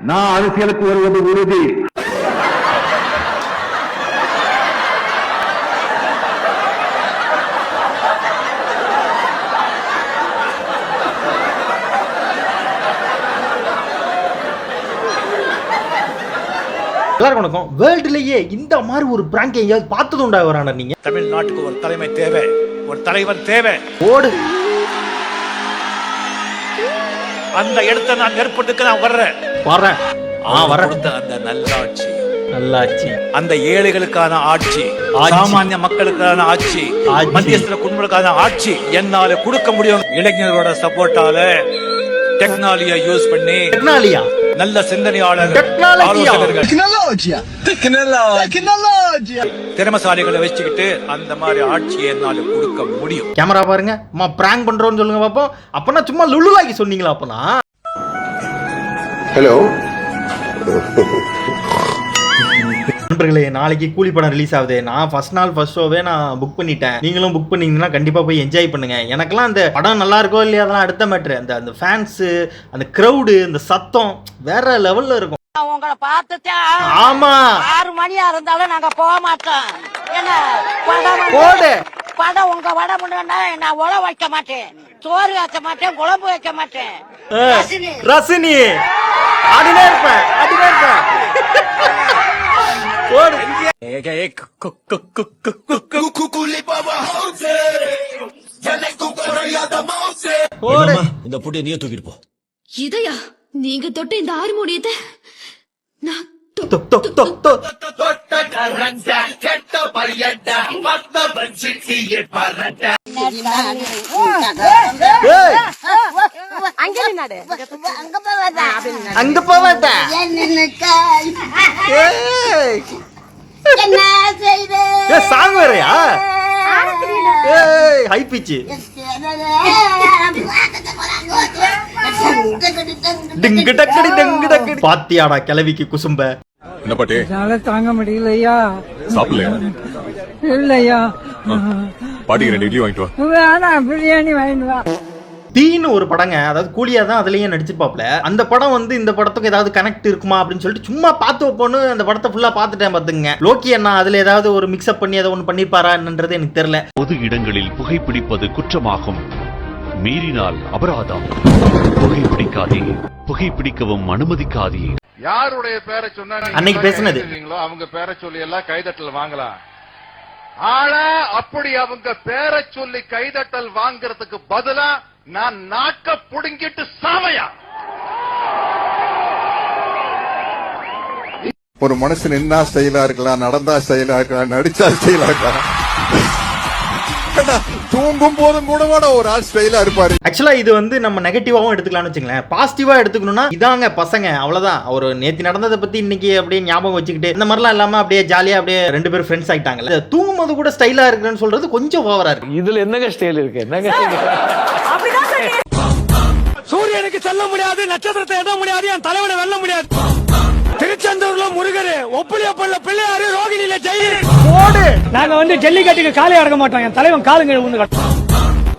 நான் அரசியலுக்கு வருவது உறுதி. எல்லாருக்கும் வணக்கம். வேர்ல்டுலயே இந்த மாதிரி ஒரு பிராங்க் எங்கேயாவது பார்த்தது உண்டா வரான நீங்க? தமிழ்நாட்டுக்கு ஒரு தலைமை தேவை. ஒரு தலைவன் தேவை. ஓடு. அந்த இடத்தை நான் ஏற்பட்டுக்கு நான் வர்றேன். வரேன் ஆ கொடுத்த அந்த நல்லாட்சி. நல்லாச்சு அந்த ஏழைகளுக்கான ஆட்சி ஆட்சி. சாமானிய மக்களுக்கான ஆட்சி ஆட்சி. மத்தியஸ்தர குடும்பங்களுக்கான ஆட்சி என்னால கொடுக்க முடியும். இளைஞர்களோட சப்போர்ட்டால டெக்னாலஜியை யூஸ் பண்ணி டெக்னாலியா நல்ல சிந்தனையாளர் திறமசாலிகளை வச்சுக்கிட்டு அந்த மாதிரி ஆட்சியை என்னால கொடுக்க முடியும். கேமரா பாருங்க. அம்மா பிராங்க் பண்றோம்னு சொல்லுங்க பாப்போம். அப்பனா சும்மா லுள்ளுலாக்கி சொன்னீங்களா அப்பனா? ஹலோ நண்பர்களே நாளைக்கு கூலி படம் ரிலீஸ் ஆகுது. நான் ஃபர்ஸ்ட் நாள் ஃபர்ஸ்ட் ஷோவே நான் புக் பண்ணிட்டேன். நீங்களும் புக் பண்ணீங்கன்னா கண்டிப்பா போய் என்ஜாய் பண்ணுங்க. எனக்கெல்லாம் அந்த படம் நல்லா இருக்கோ இல்லையா அதெல்லாம் அடுத்த மேட்ரு அந்த அந்த ஃபேன்ஸ் அந்த க்ரௌடு அந்த சத்தம் வேற லெவல்ல இருக்கும். உங்களை பார்த்துட்டா ஆமா. ஆறு மணியா இருந்தாலும் நாங்க போக மாட்டோம். என்ன போடு. படம் உங்க வடை முன்னா நான் உழ வைக்க மாட்டேன் சோறு வைக்க மாட்டேன் குழம்பு வைக்க மாட்டேன் ரசினி. ஆடினே இருப்பேன் ஆடினே இருப்பேன் இந்த புட்டியை நீயே தூக்கிட்டு போ இதையா நீங்க தொட்ட இந்த ஆறு முடியத்தை நான் தொ- தொக் தொக் தொக் அங்க நின்னாடு அங்க அங்க போவாத ஏய் என்ன செய்து ஏ சாங் வேறயா ஏய் ஹை பிச் டிங்கு டக்கடி டிங்கு டக்கடி பாத்தியாடா கிளவிக்கு குசும்ப என்ன பாட்டி? என்னால தாங்க முடியலையா? சாப்பிடலையா? இல்லையா? பாட்டிக்கு ரெண்டு இட்லி வாங்கிட்டு வா. வேணாம் பிரியாணி வாங்கிட்டு வா. தீன்னு ஒரு படங்க அதாவது கூலியா தான் அதுலயும் நடிச்சிருப்பாப்ல அந்த படம் வந்து இந்த படத்துக்கு ஏதாவது கனெக்ட் இருக்குமா அப்படின்னு சொல்லிட்டு சும்மா பார்த்து வைப்போன்னு அந்த படத்தை ஃபுல்லா பார்த்துட்டேன் பாத்துங்க லோக்கி அண்ணா அதுல ஏதாவது ஒரு மிக்ஸ்அப் பண்ணி ஏதோ ஒன்று பண்ணிருப்பாரா என்னன்றது எனக்கு தெரியல. பொது இடங்களில் புகைப்பிடிப்பது குற்றமாகும். மீறினால் அபராதம். புகைப்பிடிக்காதே. புகைப்பிடிக்கவும் அனுமதிக்காதே. யாருடைய பேரை சொன்னா அன்னைக்கு பேசுனது. அவங்க பேரை சொல்லி எல்லாம் கைதட்டல் வாங்கலாம். ஆனா அப்படி அவங்க பேரை சொல்லி கைதட்டல் வாங்குறதுக்கு பதிலா நான் நாக்க புடுங்கிட்டு சாமையா ஒரு மனுஷன் நின்னா ஸ்டைலா இருக்கலாம் நடந்தா ஸ்டைலா இருக்கலாம் நடிச்சா ஸ்டைலா இருக்கலாம். தூங்கும் போதும் கூட கூட ஒரு ஆள் ஸ்டைலா இருப்பாரு. ஆக்சுவலா இது வந்து நம்ம நெகட்டிவாவும் எடுத்துக்கலாம்னு வச்சுங்களேன் பாசிட்டிவா எடுத்துக்கணும்னா இதாங்க பசங்க அவ்வளவுதான். ஒரு நேத்து நடந்ததை பத்தி இன்னைக்கு அப்படியே ஞாபகம் வச்சுக்கிட்டு இந்த மாதிரிலாம் இல்லாம அப்படியே ஜாலியா அப்படியே ரெண்டு பேரும் ஃப்ரெண்ட்ஸ் ஆயிட்டாங்கல்ல. தூங்கும் போது கூட ஸ்டைலா இருக்குன்னு சொல்றது கொஞ்சம் ஓவரா இருக்கு. இதுல என்னங்க ஸ்டைல் இருக்கு? என்னங்க சூரியனுக்கு செல்ல முடியாது நட்சத்திரத்தை எட முடியாது என் தலைவனை வெல்ல முடியாது. திருச்செந்தூர்ல முருகரு ஒப்புளியப்பள்ள பிள்ளையாரு ரோகிணியில ஜெயிரு நாங்க வந்து ஜல்லிக்கட்டுக்கு காலை அடக்க மாட்டோம். என் தலைவன் காலுங்க உண்டு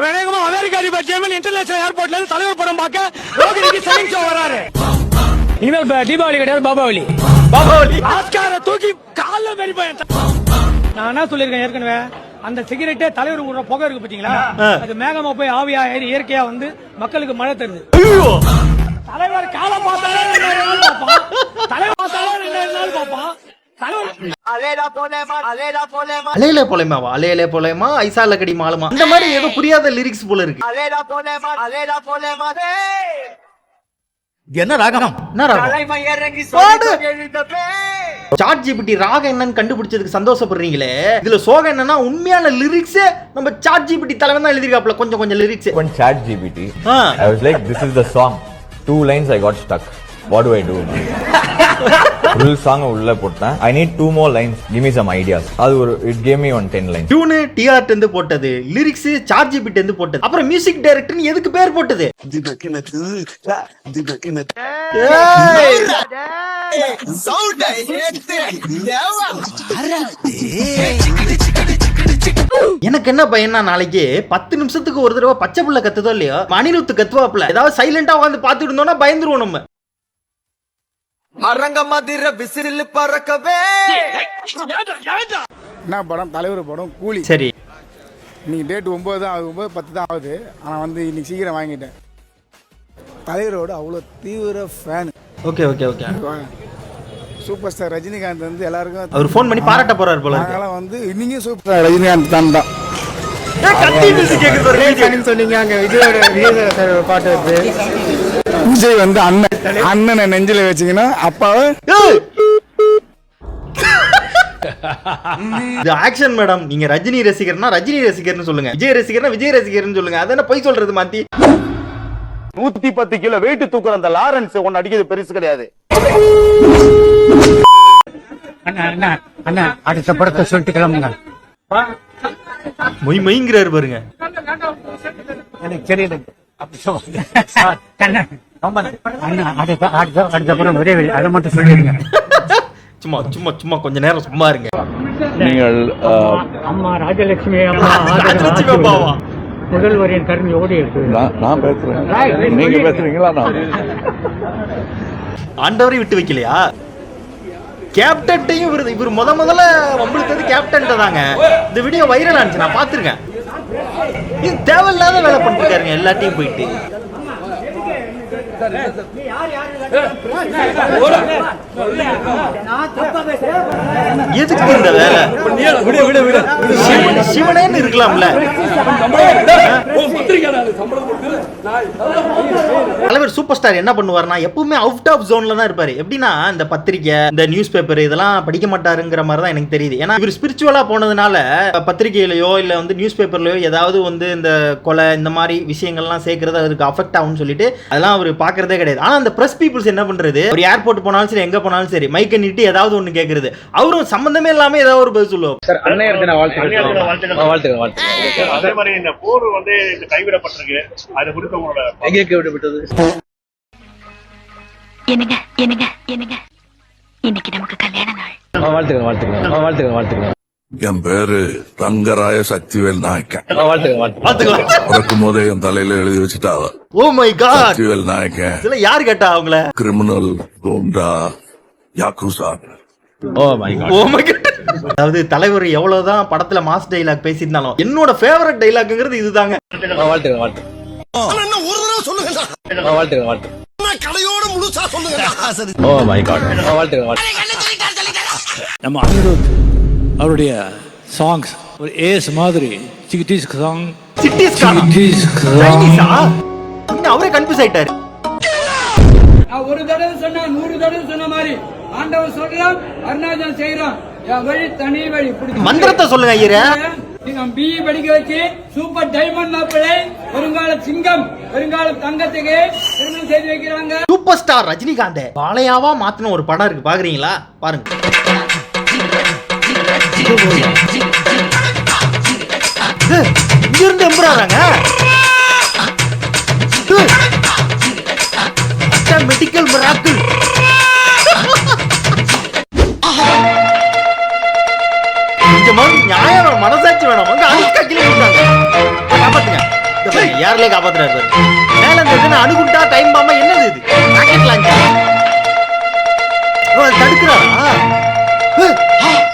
அநேகமா அமெரிக்கா அதிபர் ஜெர்மன் இன்டர்நேஷனல் ஏர்போர்ட்ல இருந்து தலைவர் படம் பார்க்க ரோகிணிக்கு செகண்ட் ஷோ வராரு. இனிமேல் தீபாவளி கிடையாது பாபாவளி. பாபாவலி ஆஸ்கார தூக்கி கால்ல வெறிப்பேன் நான் என்ன சொல்லியிருக்கேன் ஏற்கனவே? அந்த சிகரெட்டே தலைவர் விடுற புகை இருக்கு பாத்தீங்களா? அது மேகமா போய் ஆவியா இயற்கையா வந்து மக்களுக்கு மழை தருது. தலைவர் காலை பார்த்தாலே அலையில போலேமாவா அலையில போலேமா ஐசால கடி மாலுமா இந்த மாதிரி ஏதோ புரியாத லிரிக்ஸ் போல இருக்கு என்ன ராகம் என்ன ராகம். சாட் ஜிபிடி ராகம் என்னன்னு கண்டுபிடிச்சதுக்கு சந்தோஷப்படுறீங்களே இதுல சோகம் என்னன்னா உண்மையான லிரிக்ஸே நம்ம சாட் ஜிபிடி தலைவன் தான் எழுதிருக்காப்ல கொஞ்சம் கொஞ்சம் லிரிக்ஸ் Open chat GPT. ஆ I was like, this is the song. Two lines I what I do full I உள்ள போட்டேன். I need two more lines Give me some அது ஒரு it came me one ten line tune டிஆர்ட் இருந்து போட்டது. Lyrics சார்ஜி GPT இருந்து போட்டது. அப்புறம் music டைரக்டர்னு எதுக்கு பேர் போட்டது? எனக்கு என்ன பையனா நாளைக்கு பத்து நிமிஷத்துக்கு ஒரு தடவை பச்சை புள்ள கத்துதோ இல்லையோ? மணிலுத்து கத்துவாப்ல ஏதாவது சைலண்டா உட்காந்து பாத்துட்டு இருந்தோம்னா பயந்துருவோம் நம்ம. அரங்க மதிர விசிறில் பறக்கவே. என்ன படம்? தலைவர் படம் கூலி. சரி. இன்னைக்கு டேட் ஒம்பது தான் ஆகுது ஒம்பது பத்து தான் ஆகுது. ஆனால் வந்து இன்னைக்கு சீக்கிரம் வாங்கிட்டேன். தலைவரோட அவ்வளோ தீவிர fan okay okay okay. Super star Rajinikanth வந்து எல்லாருக்கும் அவர் ஃபோன் பண்ணி பாராட்ட போறாரு போல இருக்கு. நாங்களாம் வந்து இன்னைக்கும் சூப்பர் ஸ்டார் ரஜினிகாந்த் தான் தான். சொன்னீங்க அங்கே விஜயோட விஜய் பாட்டு வருது. விஜய் வந்து அண்ணன். அண்ணனை நெஞ்சில் வச்சிங்கன்னா அப்பாவை. இது ஆக்ஷன் மேடம் நீங்க ரஜினி ரசிகர்னா ரஜினி ரசிகர்னு சொல்லுங்க. விஜய் ரசிகர்னா விஜய் ரசிகர்னு சொல்லுங்க. அதான பொய் சொல்றது மாத்தி? நூத்தி பத்து கிலோ வெயிட் தூக்குற அந்த லாரன்ஸ் ஒன்னு அடிக்கிறது பெருசு கிடையாது. அண்ணா அண்ணா அடுத்த படத்தை சொல்லிட்டு கிளம்புங்க. மொய் மொய்ங்கிறாரு பாருங்க. எனக்கு தெரியல. அதை மட்டும் சொல்லிடுங்க. சும்மா சும்மா சும்மா கொஞ்ச நேரம் சும்மா இருங்க. நீங்கள் அம்மா ராஜலட்சுமி அம்மா? முதல்வரின் நான் பேசுறேன். நீங்க பேசுறீங்களா நான்? ஆண்டவரை விட்டு வைக்கலையா? கேப்டன்ட்டையும் இவர் இவர் முத முதல்ல வம்பிழுத்தது கேப்டன் தாங்க. இந்த வீடியோ வைரல் ஆனிச்சு நான் பார்த்துருக்கேன். இது தேவையில்லாத வேலை பண்ணிருக்காருங்க எல்லாத்தையும் போயிட்டு. சார் சார் நீ யார் யார் நான் தப்பா பேசுறேன் எதுக்கு இந்த வேலை? சிவன் சிவனேன்னு இருக்கலாம்ல. தலைவர் சூப்பர் ஸ்டார் என்ன பண்ணுவார்னா எப்பவுமே அவுட் ஆஃப் ஜோன்ல தான் இருப்பாரு. எப்படின்னா இந்த பத்திரிக்கை இந்த நியூஸ் பேப்பர் இதெல்லாம் படிக்க மாட்டாருங்கிற மாதிரி தான் எனக்கு தெரியுது. ஏன்னா இவர் ஸ்பிரிச்சுவலா போனதுனால பத்திரிகையிலயோ இல்ல வந்து நியூஸ் பேப்பர்லயோ ஏதாவது வந்து இந்த கொலை இந்த மாதிரி விஷயங்கள்லாம் சேர்க்கறது அதுக்கு அஃபெக்ட் ஆகும்னு சொல்லிட்டு அதெல்லாம் அவர் பாக்குறதே கிடையாது. ஆனா அந்த பிரஸ் பீப்புள்ஸ் என்ன பண்றது? ஒரு ஏர்போர்ட் போனாலும் சரி எங்க போனாலும் சரி மைக்கை நீட்டி ஏதாவது ஒண்ணு கேக்குறது. அவரும் சம்பந்தமே இல்லாம ஏதாவது ஒரு பதில் சொல்லுவார் அதே மாதிரி இந்த போர் வந்து கைவிடப்பட்டிருக்கு. அது குறித்து உங்களோட என்னங்க என்னங்க என்னங்க? இன்னைக்கு நமக்கு கல்யாண நாள். வாழ்த்துக்கிறேன் வாழ்த்துக்கிறேன் வாழ்த்துக்கிறேன் வாழ்த்துக்கிறேன் என் பேரு ரங்கராய சக்திவேல் நாயக்கன். பிறக்கும் போதே என் தலையில எழுதி வச்சுட்டாவ. Oh my god Sakthivel Nayakan. யார் கேட்டா அவங்கள? Criminal goonda yakuza oh my god oh my god அதாவது தலைவர் எவ்வளவுதான் படத்துல மாஸ் டைலாக் பேசியிருந்தாலும் என்னோட ஃபேவரட் டைலாக்ங்கிறது இதுதாங்க. வாழ்த்துக்கிறேன் வாழ்த்துக்கிறேன். வாழ்த்துக்கிறேன் வாழ்த்துக்கிறேன். கடையோட முழுசா சொல்லுங்க ஓ மை காட் நம்ம அனிருத் அவருடைய சாங்ஸ் ஒரு ஏஸ் மாதிரி சிகிட்டிஸ் சாங் சிட்டிஸ் இன்னும் அவரே கன்ஃபியூஸ் ஆயிட்டாரு. நான் ஒரு தடவை சொன்னா நூறு தடவை சொன்ன மாதிரி ஆண்டவன் சொல்றான் அருணாச்சலம் செய்யறான் வழி தனி வழி மந்திரத்தை சொல்லுங்க ஐயரே. நீங்க பிஇ படிக்க வச்சு சூப்பர் டைமண்ட் மாப்பிள்ளை வருங்கால சிங்கம் வருங்கால தங்கத்துக்கு திருமணம் செய்து வைக்கிறாங்க சூப்பர் ஸ்டார் ரஜினிகாந்த் வாழையாவா மாத்தின ஒரு படம் இருக்கு பாக்குறீங்களா? பாருங்க. இங்க இருந்து எம்புறாங்க மெடிக்கல் மிராக்கிள். கொஞ்சமாவது நியாயம் மனசாட்சி வேணும். வந்து அழுக்கா விட்டாங்க காப்பாத்துங்க. இந்த பாருங்க, யாரிலே காப்பாத்துறாரு பாருங்க மேல இருந்ததுன்னு அணுகுண்டா டைம் பாம்பா என்னது இது? ராக்கெட் ஓ, தடுக்கிறாரா?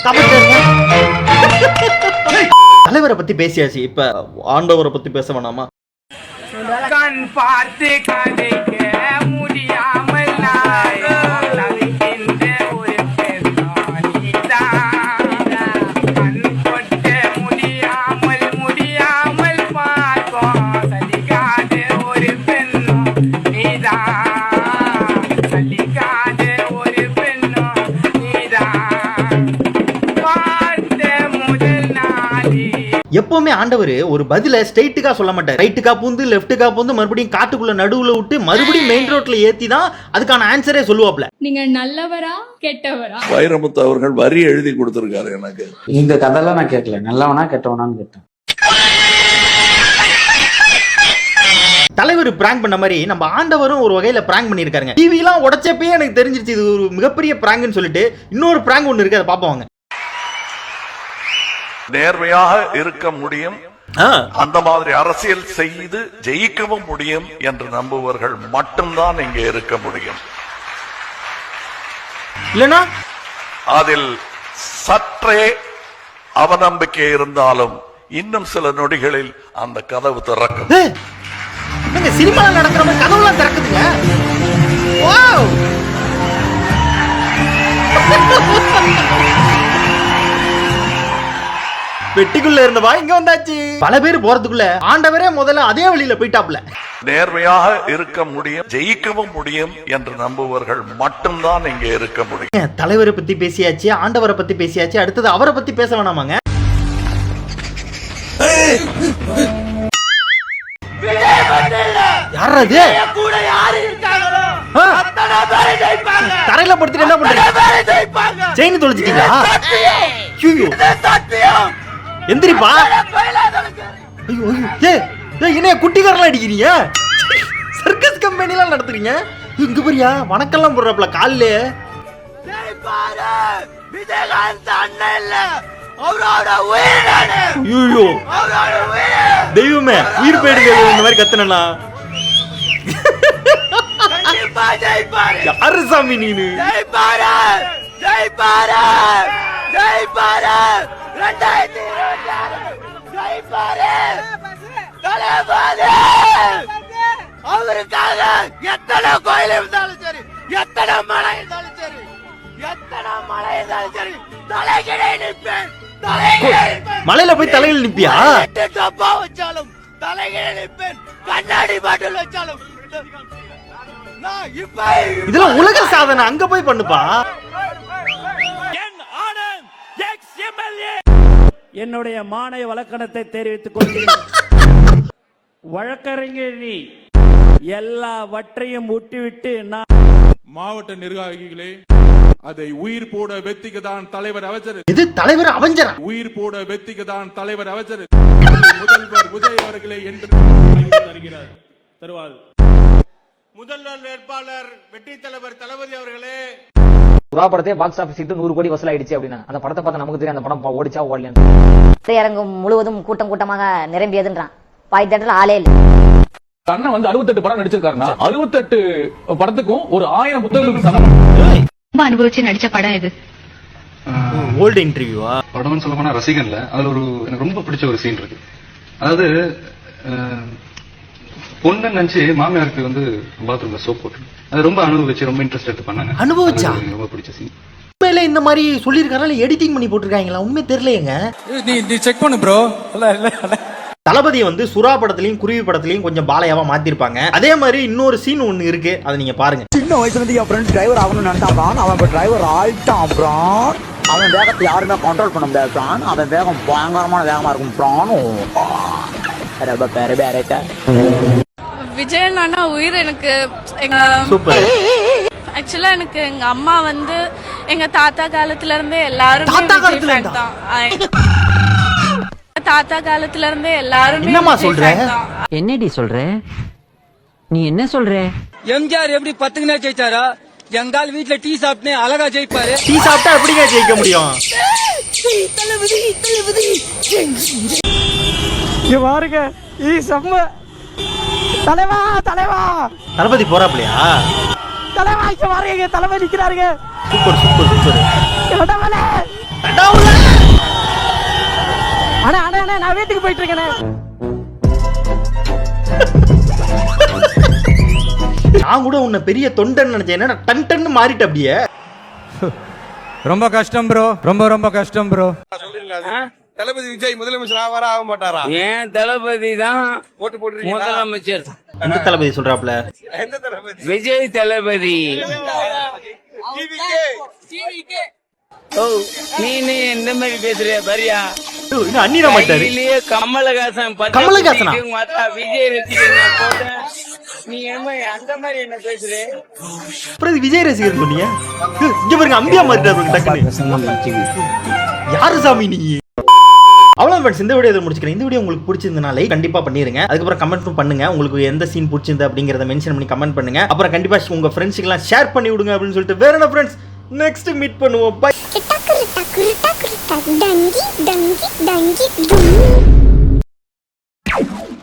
காப்பாத்துறாருங்க. தலைவரை பத்தி பேசியாச்சு. இப்ப ஆண்டவரை பத்தி பேச வேணாமா? கண் பார்த்து கதைக்க முடியாமல் தவிக்கின்ற எப்பவுமே ஆண்டவர் ஒரு பதில ஸ்ட்ரைட்டுக்கா சொல்ல மாட்டார். ரைட்டுக்கா பூந்து லெஃப்ட்டுக்கா பூந்து மறுபடியும் காட்டுக்குள்ள நடுவுல விட்டு மறுபடியும் மெயின் ரோட்ல ஏத்தி தான் அதுக்கான ஆன்சரே சொல்லுவாப்ல. நீங்க நல்லவரா கெட்டவரா? வைரமுத்து அவர்கள் வரி எழுதி கொடுத்திருக்காரு எனக்கு. இந்த கதையெல்லாம் நான் கேட்கல. நல்லவனா கெட்டவனான்னு கேட்டேன். தலைவர் பிராங்க் பண்ண மாதிரி நம்ம ஆண்டவரும் ஒரு வகையில பிராங்க் பண்ணியிருக்காருங்க. டிவிலாம் உடச்சப்பயே எனக்கு தெரிஞ்சிருச்சு இது ஒரு மிகப்பெரிய பிராங்க்னு சொல்லிட்டு. இன்னொரு பிராங்க் ஒன்று இருக்கு அதை பார்ப்போம் நேர்மையாக இருக்க முடியும். அந்த மாதிரி அரசியல் செய்து ஜெயிக்கவும் முடியும் என்று நம்புவர்கள் மட்டும்தான் இங்கே இருக்க முடியும். இல்லனா அதில் சற்றே அவநம்பிக்கை இருந்தாலும் இன்னும் சில நொடிகளில் அந்த கதவு திறக்கும். சினிமால நடக்கிற மாதிரி கதவுலாம் திறக்குதுங்க? பெட்டிக்குள்ள இருந்தவா இங்க வந்தாச்சு. பல பேர் போறதுக்குள்ள ஆண்டவரே முதல்ல அதே வழியில போயிட்டாப்ல நேர்மையாக இருக்க முடியும் ஜெயிக்கவும் முடியும் என்று நம்புவர்கள் மட்டும்தான் இங்கே இருக்க முடியும். தலைவரை பத்தி பேசியாச்சு ஆண்டவரை பத்தி பேசியாச்சு அடுத்தது அவரை பத்தி பேச வேணாமாங்க? யாரா இது? கூட யாரு இருக்காங்களோ தரையில படுத்துட்டு என்ன பண்றீங்க? செயின் தொலைச்சிட்டீங்களா? ஐயோ. எந்திரிப்பா. ஐயோ ஏ ஏ என்னைய குட்டிக்காரெல்லாம் அடிக்கிறீங்க? சர்க்கஸ் கம்பெனிலாம் நடத்துறீங்க? இங்க பாரியா வணக்கம்லாம் போடுறாப்ல கால்ல. விஜயகாந்த் அண்ணன் இல்ல அவரோட ஐயோ. தெய்வமே உயிர் போயிடுங்க இந்த மாதிரி கத்தனா யாரு சாமி நீனு? ஜெயிப்பாரு ஜெயிப்பாரு ஜெயிப்பாரு ரெண்டாயிரத்தி இருபத்தி ஆறு. ஜெயிப்பாரு தளபதி. அவருக்காக எத்தனை கோயில் இருந்தாலும் சரி எத்தனை மழை இருந்தாலும் சரி எத்தனை மழை இருந்தாலும் சரி தலைகிடை நிற்பேன் மலையில போய் தலையில் நிப்பியா டப்பா வச்சாலும் தலைகிடை நிற்பேன் கண்ணாடி பாட்டில் வச்சாலும். இதெல்லாம் உலக சாதனை அங்க போய் பண்ணுப்பா. என்னுடைய மானை வழக்கணத்தை தெரிவித்துக் கொள்கிறேன். வழக்கறிஞர் நீ எல்லாவற்றையும் விட்டுவிட்டு நான் மாவட்ட நிர்வாகிகளே அதை உயிர் போட வெத்திக்கு தான் தலைவர் அவசர. இது தலைவர் அவஞ்சரா? உயிர் போட வெத்திக்கு தான் தலைவர் அவசர. முதல்வர் விஜய் அவர்களே என்று தருகிறார். தருவார் முதல்வர் வேட்பாளர் வெற்றி தலைவர் தளபதி அவர்களே புறா படத்தே பாக்ஸ் ஆஃபீஸ் இட்டு நூறு கோடி வசூல் ஆயிடுச்சு அப்படின்னா அந்த படத்தை பார்த்தா நமக்கு தெரியும் அந்த படம் ஓடிச்சா ஓடல திரையரங்கம் முழுவதும் கூட்டம் கூட்டமாக நிரம்பியதுன்றான். பாய் தேட்டர்ல ஆளே இல்லை. அண்ணன் வந்து அறுபத்தெட்டு படம் நடிச்சிருக்காருன்னா அறுபத்தெட்டு படத்துக்கும் ஒரு ஆயிரம் புத்தகங்களுக்கு சமம். ரொம்ப அனுபவிச்சு நடிச்ச படம் இது. ஓல்டு இன்டர்வியூவா? படம்னு சொல்ல போனா ரசிகன்ல அதுல ஒரு எனக்கு ரொம்ப பிடிச்ச ஒரு சீன் இருக்கு. அதாவது பொண்ணு நினைச்சு மாமியாருக்கு வந்து பாத்ரூம்ல சோப் போட்டு. அது ரொம்ப அனுபவிச்சு ரொம்ப இன்ட்ரெஸ்ட் எடுத்து பண்ணாங்க. அனுபவிச்சா? ரொம்ப பிடிச்ச சீன் உண்மையில இந்த மாதிரி சொல்லியிருக்காரா எடிட்டிங் பண்ணி போட்டிருக்காங்களா? உண்மை தெரியலையேங்க. நீ நீ செக் பண்ணு ப்ரோ இல்ல இல்ல தளபதி வந்து சுறா படத்துலயும் குருவி படத்துலயும் கொஞ்சம் பாலையாவா மாத்திருப்பாங்க. அதே மாதிரி இன்னொரு சீன் ஒண்ணு இருக்கு. அதை நீங்க பாருங்க. சின்ன வயசுல இருந்து என் ஃப்ரெண்ட் டிரைவர் ஆகணும்னு நினைச்சான் அவன் இப்ப டிரைவர் ஆயிட்டான் அப்புறம் அவன் வேகத்தை யாருமே கண்ட்ரோல் பண்ண முடியாது பிரான் அவன் வேகம் பயங்கரமான வேகமா இருக்கும் பிரானும் ரொம்ப பேரு பேரேட்ட விஜயன் அண்ணா உயிர் எனக்கு எங்க சூப்பர். ஆக்சுவலா எனக்கு எங்க அம்மா வந்து எங்க தாத்தா காலத்துல இருந்தே எல்லாரும் தாத்தா காலத்துல இருந்தா? தாத்தா காலத்துல இருந்தே எல்லாரும் என்னம்மா சொல்ற? என்னடி சொல்ற? நீ என்ன சொல்ற? எம்ஜிஆர் எப்படி பத்துக்குனே ஜெயிச்சாரா? எங்கால் வீட்டுல டீ சாப்பிட்டு அழகா ஜெயிப்பாரு. டீ சாப்பிட்டா எப்படிங்க ஜெயிக்க முடியும்? இங்க பாருங்க ஈ செம்ம. தலைவா தலைவா. தளபதி போறாப்லையா? தலைவா இங்க பாருங்க தலைவா நிக்கிறாருங்க. Super super super. அண்ணா அண்ணா அண்ணா நான் வீட்டுக்கு போயிட்டு இருக்கேன் நான் கூட உன்னை பெரிய தொண்டன் நினைச்சேன். என்ன டன் டன்னு மாறிட்ட அப்படியே? ரொம்ப கஷ்டம் ப்ரோ ரொம்ப ரொம்ப கஷ்டம் ப்ரோ தளபதி விஜய் முதலமைச்சர் ஆவாரா ஆக மாட்டாரா? ஏன் தளபதி தான் ஓட்டு போட்டு முதலமைச்சர்? எந்த தளபதி சொல்றாப்ல? எந்த தளபதி? விஜய் தளபதி. ஓ நீ எந்த மாதிரி பேசுற பரியா? கமலஹாசன் கமலஹாசனா? விஜய் ரசிகர் நான். நீ என்ன அந்த மாதிரி என்ன பேசுற? அப்புறம் இது விஜய் ரசிகர் சொன்னீங்க ஏய், இங்க பாருங்க அம்பியா மாறிட்டாரு யாரு சாமி நீ? அவ்வளோ ஃப்ரெண்ட்ஸ் இந்த வீடியோ இதை முடிச்சுக்கிறேன் இந்த வீடியோ உங்களுக்கு பிடிச்சிருந்தனா லைக் கண்டிப்பாக பண்ணிருங்க. அதுக்கப்புறம் கமெண்ட்டும் பண்ணுங்க. உங்களுக்கு எந்த சீன் பிடிச்சிருந்து அப்படிங்கிறத மென்ஷன் பண்ணி கமெண்ட் பண்ணுங்க. அப்புறம் கண்டிப்பாக உங்க ஃப்ரெண்ட்ஸுக்கெல்லாம் ஷேர் பண்ணி விடுங்க அப்படின்னு சொல்லிட்டு வேற என்ன ஃப்ரெண்ட்ஸ் நெக்ஸ்ட் மீட் பண்ணுவோம். பை டங்கி டங்கி டங்கி.